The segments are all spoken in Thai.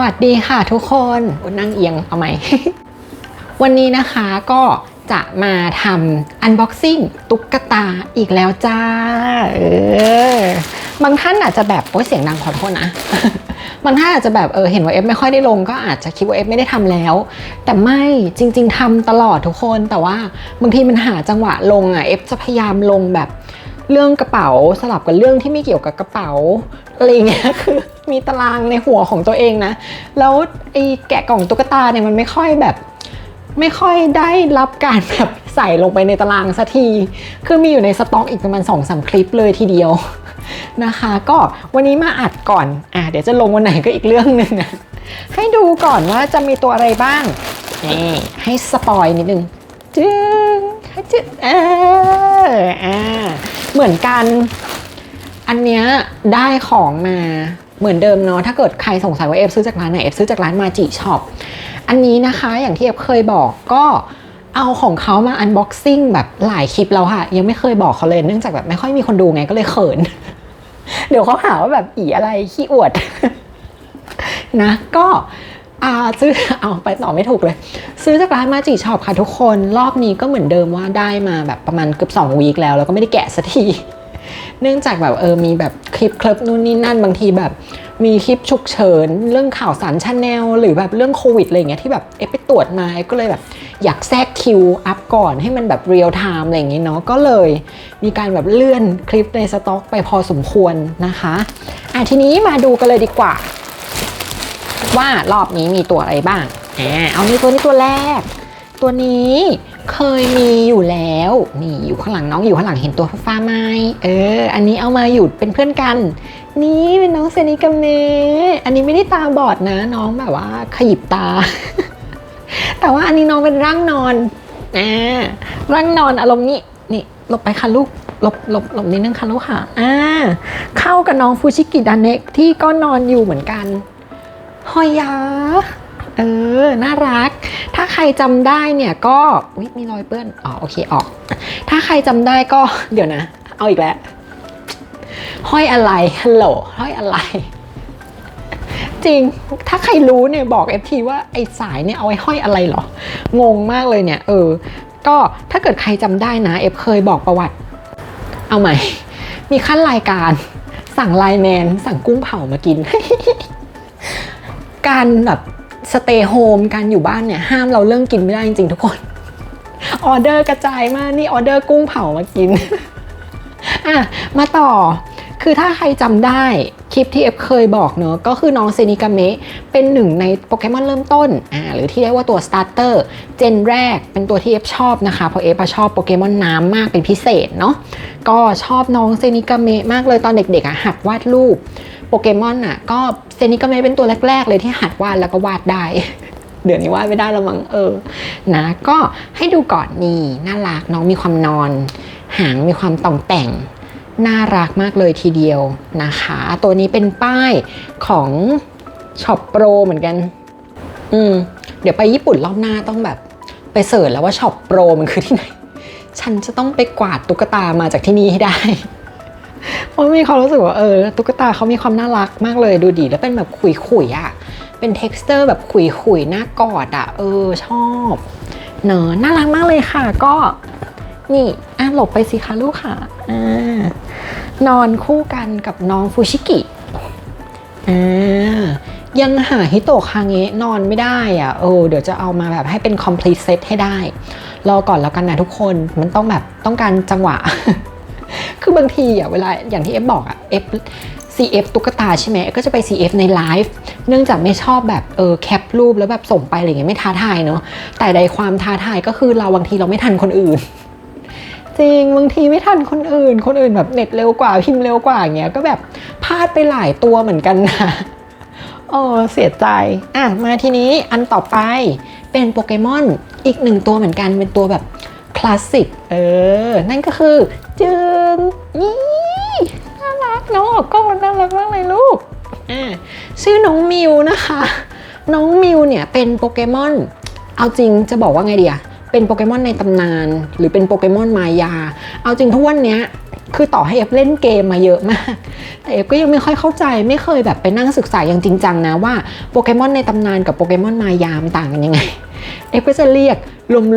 วัสดีค่ะทุกคนนั่งเอียงเอาไหม วันนี้นะคะก็จะมาทำ unboxing ตุ๊กตาอีกแล้วจ้า เออบางท่านอาจจะแบบโอ้ยเสียงดังขอโทษนะ บางท่านอาจจะแบบเออเห็นว่าเอฟไม่ค่อยได้ลงก็อาจจะคิดว่าเอฟไม่ได้ทำแล้ว แต่ไม่จริง ๆทำตลอดทุกคนแต่ว่าบางทีมันหาจังหวะลงอะเอฟจะพยายามลงแบบ เรื่องกระเป๋าสลับกับเรื่องที่ไม่เกี่ยวกับกระเป๋าอะไรเงี้ยคือมีตารางในหัวของตัวเองนะ แล้วไอ้แกะกล่องตุ๊กตาเนี่ยมันไม่ค่อยแบบ ไม่ค่อยได้รับการแบบใส่ลงไปในตารางสักที คือมีอยู่ในสต็อกอีกประมาณสองสามคลิปเลยทีเดียวนะคะ ก็วันนี้มาอัดก่อนอะเดี๋ยวจะลงวันไหนก็อีกเรื่องหนึ่งนะให้ดูก่อนว่าจะมีตัวอะไรบ้างนี่ให้สปอยนิดนึงจึงจึงอ่า เหมือนกัน อันเนี้ยได้ของมาเหมือนเดิมเนาะถ้าเกิดใครสงสัยว่าเอฟซื้อจากร้านไหนเอฟซื้อจากร้านมาจิช็อปอันนี้นะคะอย่างที่เอฟเคยบอกก็เอาของเขามาอันบ็อกซิ่งแบบหลายคลิปแล้วค่ะ ยังไม่เคยบอกเขาเลยเนื่องจากแบบไม่ค่อยมีคนดูไงก็เลยเขิน เดี๋ยวเขาหาว่าแบบอีอะไรขี้อวด นะก็ อ่าซื้อเอาไปต่อไม่ถูกเลย ซื้อจากร้านมาจิช็อปค่ะทุกคนรอบนี้ก็เหมือนเดิมว่าได้มาแบบประมาณเกือบ2วีคแล้ว แล้วก็ไม่ได้แกะสักที เนื่องจากแบบเออมีแบบคลิปคลิปนู่นนี่นั่นบางทีแบบมีคลิปฉุกเฉิน เรื่องข่าวสารชาแนลหรือแบบเรื่องโควิดอะไรเงี้ยที่แบบเอไปตรวจมาก็เลยแบบอยากแทรกคิวอัพก่อนให้มันแบบเรียลไทม์อะไรอย่างงี้เนาะก็เลยมีการแบบเลื่อนคลิปในสต็อกไปพอสมควรนะคะอะทีนี้มาดูกันเลยดีกว่า ว่ารอบนี้มีตัวอะไรบ้างอ่าเอานี่ตัวนี้ตัวแรก ตัวนี้เคยมีอยู่แล้ว นี่อยู่ข้างหลังน้องอยู่ข้างหลังเห็นตัวฟ้าๆไหมเออ อันนี้เอามาอยู่เป็นเพื่อนกัน นี่เป็นน้องเซนิกาเมะอันนี้ไม่ได้ตาบอดนะ น้องแบบว่าขยิบตา แต่ว่าอันนี้น้องเป็นร่างนอนอ่าร่างนอนอารมณ์นี้นี่หลบไปค่ะลูกหลบหลบหลบนิดนึงค่ะลูกค่ะอ่าเข้ากับน้องฟูชิกิดาเนะที่ก็นอนอยู่เหมือนกัน ฮอยยาเออ น่ารัก ถ้าใครจำได้เนี่ยก็อุ๊ยมีรอยเปื้อน อ๋อ โอเค ออก ถ้าใครจำได้ก็ เดี๋ยวนะ เอาอีกแล้ว ห้อยอะไร ฮัลโหล ห้อยอะไร จริง ถ้าใครรู้เนี่ยบอกเอฟทีว่าไอ้สายเนี่ยเอาไว้ห้อยอะไรเหรอ งงมากเลยเนี่ย เออ ก็ถ้าเกิดใครจำได้นะ เอฟเคยบอกประวัติ เอาใหม่ มีขั้นรายการ สั่งไลน์แมน สั่งกุ้งเผามากิน การแบบสเตย์โฮมการอยู่บ้านเนี่ยห้ามเราเรื่องกินไม่ได้จริงๆทุกคนออเดอร์กระจายมาก นี่ออเดอร์กุ้งเผามากินอะมาต่อคือถ้าใครจำได้คลิปที่เอฟเคยบอกเนอะก็คือน้องเซนิกาเมะเป็นหนึ่งในโปเกมอนเริ่มต้นอ่าหรือที่เรียกว่าตัวสตาร์เตอร์เจนแรกเป็นตัวที่เอฟชอบนะคะ เพราะเอฟชอบโปเกมอนน้ำมากเป็นพิเศษเนาะก็ชอบน้องเซนิกาเมะมากเลยตอนเด็กๆอะหัดวาดรูป โปเกมอนอะก็เซนิกาเมะเป็นตัวแรก ๆ เลยที่หัดวาดแล้วก็วาดได้ เดี๋ยวนี้วาดไม่ได้แล้วมั้งเออนะก็ให้ดูก่อนนี่น่ารักน้องมีความนอน หางมีความต่องแต่งน่ารักมากเลยทีเดียวนะคะ ตัวนี้เป็นป้ายของช็อปโปรเหมือนกัน อืม เดี๋ยวไปญี่ปุ่นรอบหน้าต้องแบบ ไปเสิร์ชแล้วว่าช็อปโปรมันคือที่ไหน ฉันจะต้องไปกวาดตุ๊กตามาจากที่นี่ให้ได้ เพราะมีความรู้สึกว่าเออตุ๊กตาเขามีความน่ารักมากเลยดูดีแล้วเป็นแบบขุยขุยๆอะ่ะเป็น t e x t อร์แบบขุยขุยๆหน้ากอดอะ่ะเออชอบเนอะน่ารักมากเลยค่ะก็นี่อะหลบไปสิคะลูกค่ะอ่านอนคู่กันกับน้องฟูชิกิอ่ายังหาฮิโตะคางเงะนอนไม่ได้อะเออเดี๋ยวจะเอามาแบบให้เป็น complete set ให้ได้ รอก่อนแล้วกันนะทุกคนมันต้องแบบต้องการจังหวะ คือบางทีอะเวลาอย่างที่เอฟบอกอะเอฟ CF ตุ๊กตาใช่ไหมก็จะไป CF ในไลฟ์เนื่องจากไม่ชอบแบบเออแคปรูปแล้วแบบส่งไปอะไรเงี้ยไม่ท้าทายเนาะแต่ใดความท้าทายก็คือเราบางทีเราไม่ทันคนอื่น จริงบางทีไม่ทันคนอื่น คนอื่นแบบเน็ตเร็วกว่าพิมพ์เร็วกว่าอย่างเงี้ยก็แบบพลาดไปหลายตัวเหมือนกันนะโอ้เสียใจอะมาทีนี้อันต่อไปเป็นโปเกมอนอีกหนึ่งตัวเหมือนกันเป็นตัวแบบคลาสสิกเออนั่นก็คือจึง นี่น่ารักน้องออกกล้องแล้วน่ารักมากเลยลูกอ่าชื่อน้องมิวนะคะ น้องมิวเนี่ยเป็นโปเกมอน เอาจริงจะบอกว่าไงดีอะเป็นโปเกมอนในตำนาน หรือเป็นโปเกมอนมายา เอาจริงทุกวันเนี้ยคือต่อให้เอฟเล่นเกมมาเยอะมาก แต่เอฟก็ยังไม่ค่อยเข้าใจ ไม่เคยแบบไปนั่งศึกษาอย่างจริงจังนะว่าโปเกมอนในตำนานกับโปเกมอนมายามนต่างกันยังไง เอฟก็จะเรียก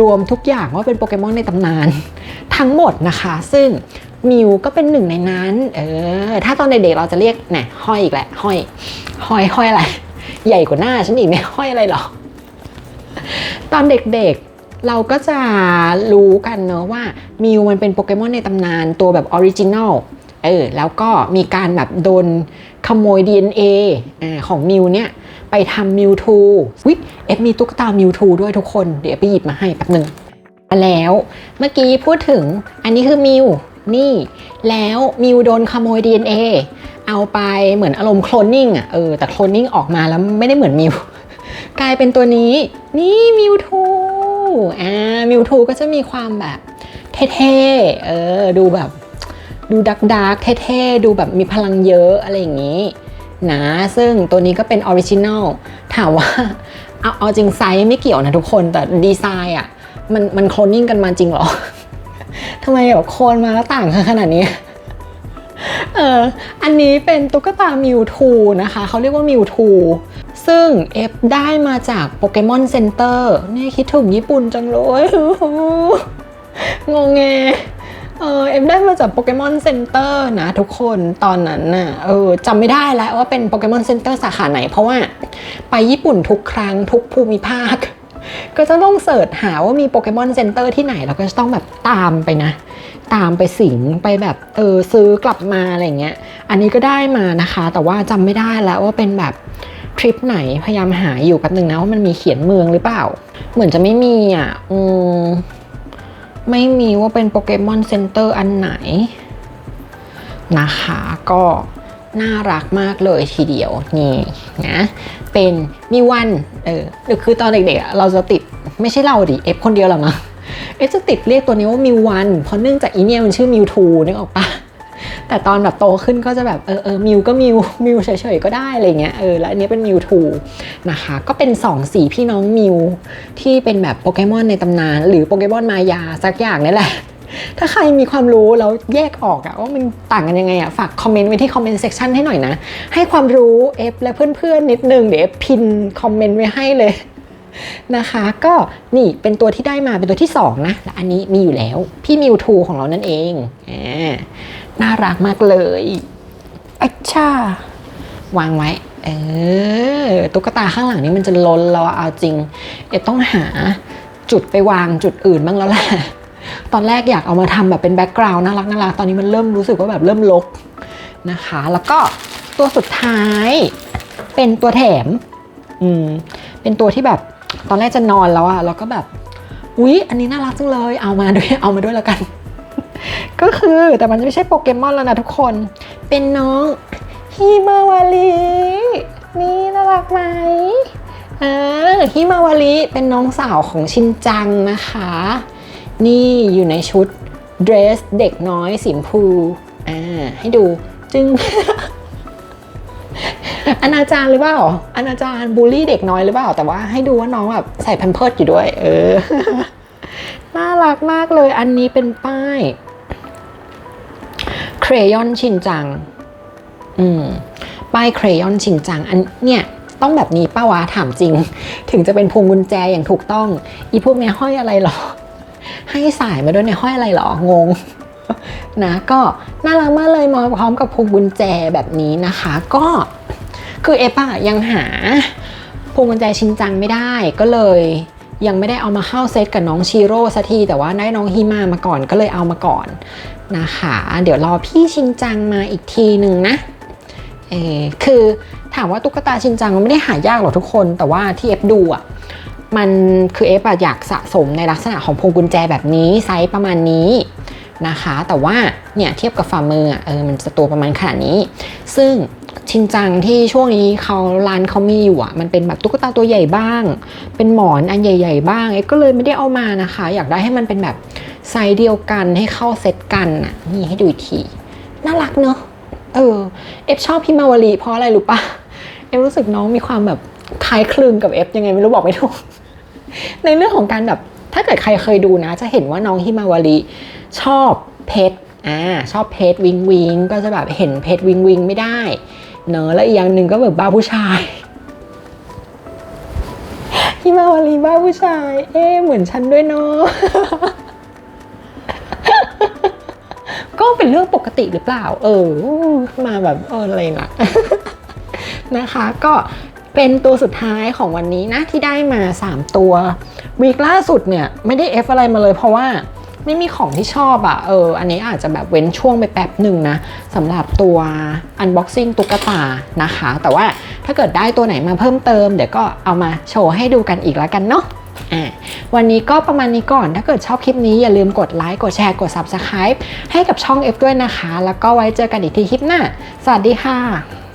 รวมๆทุกอย่างว่าเป็นโปเกมอนในตำนาน ทั้งหมดนะคะ ซึ่ง มิวก็เป็นหนึ่งในนั้น เออ ถ้าตอนเด็กๆเราจะเรียกน่ะห้อยอีกแหละ ห้อย ห้อยห้อยอะไร ใหญ่กว่าหน้าฉันอีกเนี่ยห้อยอะไรหรอ ตอนเด็กๆเราก็จะรู้กันเนอะว่ามิวมันเป็นโปเกมอนในตำนานตัวแบบออริจินอล เออ แล้วก็มีการแบบโดนขโมย DNA อาของมิวเนี่ยไปทำมิวทูวิเอฟมีตุ๊กตามิวทูด้วยทุกคน เดี๋ยวไปหยิบมาให้แป๊บหนึ่งมาแล้ว เมื่อกี้พูดถึงอันนี้คือมิว นี่ แล้วมิวโดนขโมย DNA เอาไปเหมือนอารมณ์โคลนนิ่งอะเออแต่โคลนนิ่งออกมาแล้วไม่ได้เหมือนมิว กลายเป็นตัวนี้ นี่มิวทูอ่ามิวทูก็จะมีความแบบเท่ๆเออดูแบบดูดักดักเท่ๆ ดูแบบมีพลังเยอะอะไรอย่างนี้นะซึ่งตัวนี้ก็เป็นออริจินอลถามว่าเอาเอาจริงไซส์ไม่เกี่ยวนะทุกคนแต่ดีไซน์อะมันมันโคลนนิ่งกันมาจริงเหรอ ทำไมแบบโคลนมาแล้วต่างกันขนาดนี้ เออ อันนี้เป็นตุ๊กตามิวทูนะคะ เขาเรียกว่ามิวทูซึ่งเอฟได้มาจากโปเกมอนเซ็นเตอร์นี่คิดถึงญี่ปุ่นจังเลย งงเงเออเอ็มได้มาจากโปเกมอนเซ็นเตอร์นะทุกคนตอนนั้นน่ะเออจำไม่ได้แล้วว่าเป็นโปเกมอนเซ็นเตอร์สาขาไหน เพราะว่าไปญี่ปุ่นทุกครั้งทุกภูมิภาค ก็จะต้องเสิร์ชหาว่ามีโปเกมอนเซ็นเตอร์ที่ไหน แล้วก็จะต้องแบบตามไปนะ ตามไปสิงไปแบบเออซื้อกลับมาอะไรเงี้ย อันนี้ก็ได้มานะคะ แต่ว่าจำไม่ได้แล้วว่าเป็นแบบทริปไหนพยายามหาอยู่แป๊บนึงนะว่ามันมีเขียนเมืองหรือเปล่า เหมือนจะไม่มีอะอืมไม่มีว่าเป็นโปเกมอนเซ็นเตอร์อันไหนนะคะก็น่ารักมากเลยทีเดียวนี่นะเป็นมีวันเออคือตอนเด็กๆเราจะติด ไม่ใช่เราดิเอฟคนเดียวหรอมั้งเอฟจะติดเรียกตัวนี้ว่ามิววันเพราะเนื่องจากอีเนี่ยมันชื่อมิวทูนึกออกปะแต่ตอนแบบโตขึ้นก็จะแบบเออเออมิวก็มิวมิวเฉยๆก็ได้อะไรเงี้ยเออแล้วอันนี้เป็นมิวทูนะคะก็เป็นสองสีพี่น้องมิวที่เป็นแบบโปเกมอนในตำนาน หรือโปเกมอนมายาสักอย่างนี่แหละ ถ้าใครมีความรู้แล้วแยกออกอะว่ามันต่างกันยังไงอะฝากคอมเมนต์ไว้ที่คอมเมนต์เซ c ชันให้หน่อยนะ ให้ความรู้เอฟและเพื่อนๆนิดนึงเดี๋ยวเอฟพินคอมเมนต์ไว้ให้เลย นะคะ ก็นี่เป็นตัวที่ได้มาเป็นตัวที่ 2 นะและอันนี้มีอยู่แล้ว พี่มิวทูของเรานั่นเองอ่น่ารักมากเลยอัชชาวางไว้ เออ ตุ๊กตาข้างหลังนี้มันจะล้นแล้วอะเอาจริงเอต้องหาจุดไปวางจุดอื่นบ้างแล้วแหละตอนแรกอยากเอามาทำแบบเป็นแบ็กกราวน์น่ารักน่ารักตอนนี้มันเริ่มรู้สึกว่าแบบเริ่มลกนะคะ แล้วก็ตัวสุดท้ายเป็นตัวแถม อืม เป็นตัวที่แบบ ตอนแรกจะนอนแล้วอะแล้วก็แบบ อุ๊ย อันนี้น่ารักจังเลย เอามาด้วย เอามาด้วยแล้วกัน ก็คือ แต่มันไม่ใช่โปเกมอนแล้วนะทุกคน เป็นน้องฮิมาวารีนี่น่ารักไหมเออฮิมาวารีเป็นน้องสาวของชินจังนะคะ นี่อยู่ในชุดเดรสเด็กน้อยสีชมพู อ่า ให้ดูจึง อนาจารหรือเปล่าอนาจารบูลลี่เด็กน้อยหรือเปล่า แต่ว่าให้ดูว่าน้องแบบใส่แพันเพิร์ดอยู่ด้วย เออ น่ารักมากเลย อันนี้เป็นป้าย เครยอนชินจัง อืม ป้ายเครยอนชินจัง อันเนี่ยต้องแบบนี้ป้าวะถามจริง ถึงจะเป็นพวงกุญแจอย่างถูกต้อง อีพวกเนี้ยห้อยอะไรหรอ ให้สายมาด้วยเนี่ยห้อยอะไรหรองงนะก็น่ารักมากเลยมาพร้อมกับพวงกุญแจแบบนี้นะคะ ก็ คือเอปอะยังหาพวงกุญแจชินจังไม่ได้ก็เลยยังไม่ได้เอามาเข้าเซตกับน้องชิโร่สักที แต่ว่าได้น้องฮิมามาก่อนก็เลยเอามาก่อนนะคะ เดี๋ยวรอพี่ชินจังมาอีกทีหนึ่งนะเออคือถามว่าตุ๊กตาชินจังมันไม่ได้หายากหรอกทุกคน แต่ว่าที่เอฟดูอะมันคือเอฟอะอยากสะสมในลักษณะของพวงกุญแจแบบนี้ไซส์ประมาณนี้นะคะ แต่ว่าเนี่ยเทียบกับฝ่ามืออะเออมันจะตัวประมาณขนาดนี้ ซึ่ง ชินจังที่ช่วงนี้เขาร้านเขามีอยู่อะ มันเป็นแบบตุ๊กตาตัวใหญ่บ้าง เป็นหมอนอันใหญ่ ๆ บ้างเอ็กก็เลยไม่ได้เอามานะคะ อยากได้ให้มันเป็นแบบไซส์เดียวกันให้เข้าเซตกันอะนี่ให้ดูอีกที น่ารักเนอะเออเอฟชอบพี่มาวลีเพราะอะไรรู้ปะเอฟรู้สึกน้องมีความแบบคล้ายคลึงกับเอฟยังไงไม่รู้บอกไม่ถูกในเรื่องของการแบบถ้าเกิดใครเคยดูนะ จะเห็นว่าน้องฮิมาวารีชอบเพชรอ่าชอบเพจวิงวิงก็จะแบบเห็นเพจวิงวิงไม่ได้ เนอะแล้วอีกอย่างหนึ่งก็แบบบ้าผู้ชายฮิมาวารีบ้าผู้ชาย เอ๊เหมือนฉันด้วยเนาะก็เป็นเรื่องปกติหรือเปล่า เออ มาแบบเอออะไรนะนะคะ ก็เป็นตัวสุดท้ายของวันนี้นะที่ได้มา 3 ตัว วีคล่าสุดเนี่ย ไม่ได้ F อะไรมาเลยเพราะว่า ไม่มีของที่ชอบอะ่ะ เออ อันนี้อาจจะแบบเว้นช่วงไปแป๊บหนึ่งนะสำหรับตัว unboxing ตุ๊กตานะคะ แต่ว่าถ้าเกิดได้ตัวไหนมาเพิ่มเติม เดี๋ยวก็เอามาโชว์ให้ดูกันอีกแล้วกันเนาะอะวันนี้ก็ประมาณนี้ก่อน ถ้าเกิดชอบคลิปนี้อย่าลืมกดไลค์ กดแชร์ กด Subscribe ให้กับช่อง F ด้วยนะคะ แล้วก็ไว้เจอกันอีกทีคลิปหน้า สวัสดีค่ะ